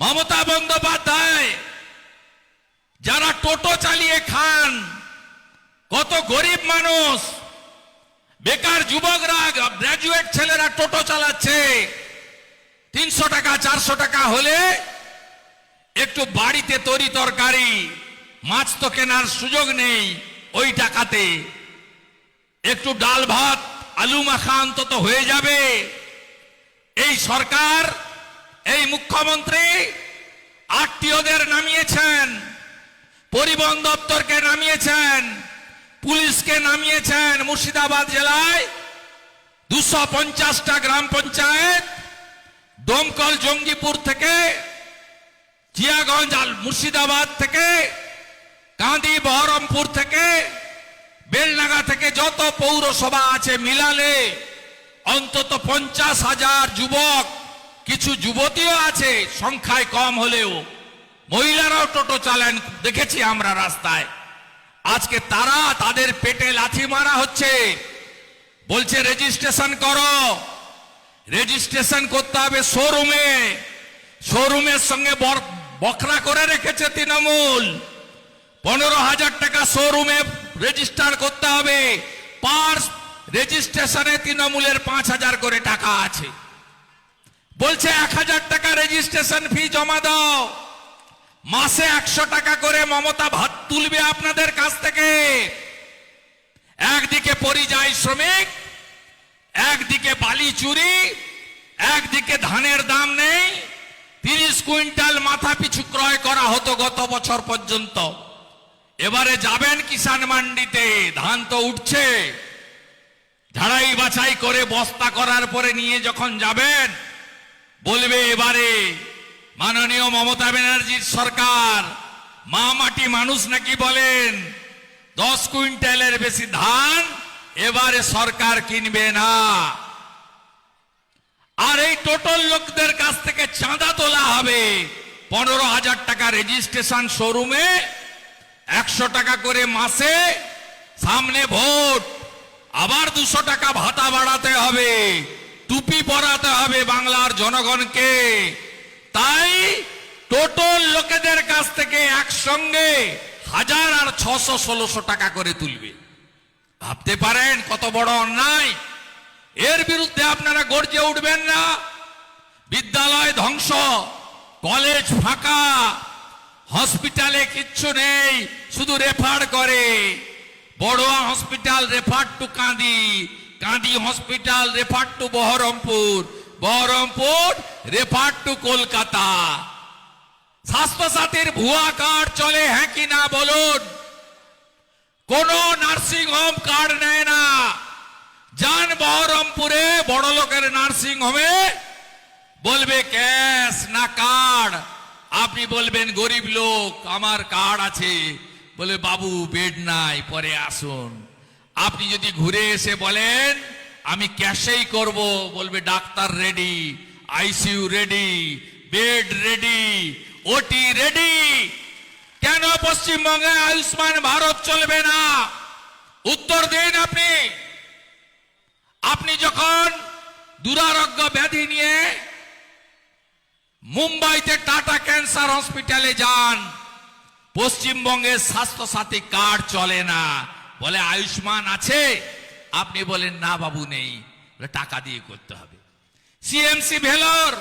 মমতা বন্দ্যোপাধ্যায়, যারা টোটো চালিয়ে খান, কত গরিব মানুষ, বেকার যুবকরা গ্রাজুয়েট ছেলেরা টোটো চালাচ্ছে, তিনশো টাকা, চারশো টাকা হলে একটু বাড়িতে তরি তরকারি, মাছ তো কেনার সুযোগ নেই ওই টাকাতে। একটু ডাল ভাত, আলু মাখা অন্তত হয়ে যাবে। এই সরকার এই মুখ্যমন্ত্রী আত্মীয়দের নামিয়েছেন, পরিবহন দপ্তরকে নামিয়েছেন, পুলিশকে নামিয়েছেন মুর্শিদাবাদ জেলায়। দুশো পঞ্চাশটা গ্রাম পঞ্চায়েত, দমকল জঙ্গিপুর থেকে, জিয়াগঞ্জ মুর্শিদাবাদ থেকে কাঁদি বহরমপুর থেকে, বেলনাগা থেকে যত পৌরসভা আছে মিলালে অন্তত পঞ্চাশ হাজার যুবক কিছু যুবতীও আছে, সংখ্যায় কম হলেও। মহিলারাও টোটো চালান, দেখেছি আমরা রাস্তায়। আজকে তারা তাদের পেটে লাথি মারা হচ্ছে। বলছে, রেজিস্ট্রেশন করো। রেজিস্ট্রেশন করতে হবে শোরুমে। শোরুমের সঙ্গে বখরা করে রেখেছে তৃণমূল। পনেরো হাজার টাকা শোরুমে রেজিস্টার করতে হবে। পার্স রেজিস্ট্রেশনে তৃণমূলের পাঁচ হাজার করে টাকা আছে। বলছে এক হাজার টাকা রেজিস্ট্রেশন ফি জমা দাও। মাসে একশো টাকা করে মমতা ভাত তুলবে আপনাদের কাছ থেকে। একদিকে পরিযায়ী শ্রমিক, একদিকে বালি চুরি, একদিকে ধানের দাম নেই। তিরিশ কুইন্টাল মাথা পিছু ক্রয় করা হতো গত বছর পর্যন্ত। এবারে যাবেন কিষান মান্ডিতে, ধান তো উঠছে। ঝাড়াই বাছাই করে বস্তা করার পরে নিয়ে যখন যাবেন বলবে এবারে মাননীয় মমতা ব্যানার্জির সরকার, মা মাটি মানুষ নাকি বলেন, দশ কুইন্টালের বেশি ধান এবারে সরকার কিনবে না। আর এই টোটাল লোকদের কাছ থেকে চাঁদা তোলা হবে। পনেরো হাজার টাকা রেজিস্ট্রেশন শোরুমে একশো টাকা করে মাসে সামনে ভোট। আবার দুশো টাকা ভাতা বাড়াতে হবে। টুপি পরাতে হবে বাংলার জনগণকে। তাই টোটাল লোকেদের কাছ থেকে একসঙ্গে হাজার আর ছশো ষোলোশো টাকা করে তুলবে। ভাবতে পারেন কত বড় অন্যায়। এর বিরুদ্ধে আপনারা গর্জে উঠবেন না। বিদ্যালয় ধ্বংস, কলেজ ফাঁকা, হসপিটালে কিচ্ছু নেই, শুধু রেফার করে। Barua hospital refer to Kandi Kandi hospital refer to Berhampore. Berhampore refer to Kolkata. স্বাস্থ্যসাথীর ভুয়া কার্ড চলে হ্যাঁ কি না বলুন? কোন নার্সিং হোম কার্ড নেয় না। যান বহরমপুরে, বড় লোকের নার্সিং হোমে বলবে ক্যাশ না কার্ড। আপনি বলবেন, গরিব লোক, আমার কার্ড আছে। বলে, বাবু, বেড নাই, পরে আসুন। আপনি যদি ঘুরে এসে বলেন, আমি ক্যাশেই করব, বলবে doctor ready, ICU ready, bed ready, OT ready. কেন পশ্চিমবঙ্গে আয়ুষ্মান ভারত চলবে না? উত্তর দিন আপনি। আপনি যখন দুরারোগ্য ব্যাধি নিয়ে মুম্বাইতে টাটা ক্যান্সার হসপিটালে যান পশ্চিমবঙ্গের স্বাস্থ্য সাথী কার্ড চলে না। বলে, আয়ুষ্মান আছে? আপনি বলেন, না বাবু, নেই। টাকা দিয়ে করতে হবে। সিএমসি ভেলোর,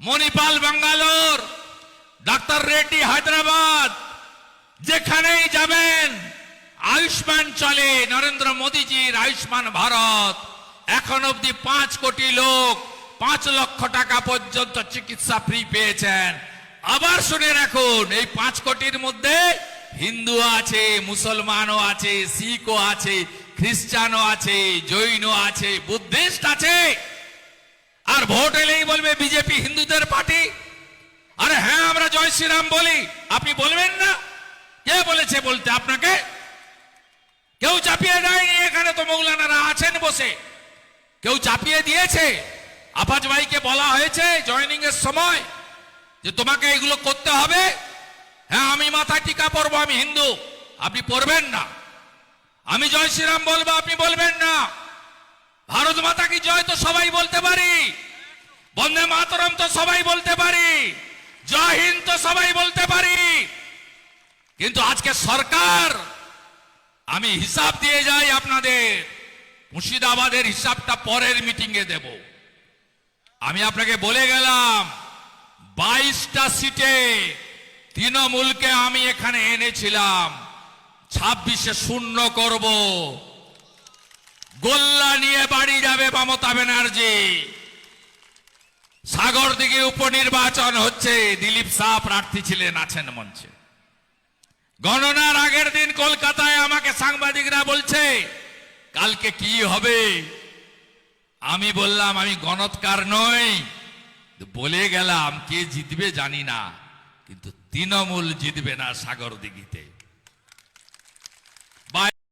মণিপাল বাঙ্গালোর, ডাক্তার রেড্ডি হায়দ্রাবাদ, যেখানেই যাবেন, আয়ুষ্মান চলে। নরেন্দ্র মোদীজির আয়ুষ্মান ভারত। এখন অবধি পাঁচ কোটি লোক, পাঁচ লক্ষ টাকা পর্যন্ত চিকিৎসা ফ্রি পেয়েছেন। আবার শুনে রাখুন, এই পাঁচ কোটির মধ্যে হিন্দু আছে, মুসলমানও আছে, শিখও আছে, খ্রিস্টানও আছে, জৈনও আছে, বুদ্ধিস্ট আছে। আর ভোট এলেই বলবে বিজেপি হিন্দুদের পার্টি। আরে হ্যাঁ আমরা জয় শ্রীরাম বলি। আপনি বলবেন না? কে বলেছে বলতে আপনাকে? কেউ চাপিয়ে দেয়নি, এখানে তো মৌলানারা আছেন বসে। কেউ চাপিয়ে দিয়েছে। আপাজ ভাইকে বলা হয়েছে জয়নিং এর সময় যে তোমাকে এগুলো করতে হবে। হ্যাঁ আমি মাথায় টিকা পরবো, আমি হিন্দু। আপনি পড়বেন না। আমি জয় শ্রীরাম বলব, আপনি বলবেন না। ভারত মাতা কি জয় তো সবাই বলতে পারি। বন্দে মাতরম তো সবাই বলতে পারি। ক্ষমতাহীন তো সবাই বলতে পারি। কিন্তু আজকে সরকার, আমি হিসাব দিয়ে যাই আপনাদের। মুর্শিদাবাদের হিসাবটা পরের মিটিংয়ে দেব। আমি আপনাকে বলে গেলাম, বাইশটা সিটে তৃণমূলকে আমি এখানে এনেছিলাম। ছাব্বিশে শূন্য করব। গোল্লা নিয়ে বাড়ি যাবে মমতা ব্যানার্জি। সাগর দিকে উপনির্বাচন হচ্ছে। দিলীপ শাহ প্রার্থী ছিলেন, আছেন মঞ্চে। গণনার আগের দিন কলকাতায় আমাকে সাংবাদিকরা বলছে, কালকে কি হবে? আমি বললাম, আমি গণৎকার নই। বলে গেলাম, কে জিতবে জানি না। কিন্তু তৃণমূল জিতবে না সাগর দিঘিতে।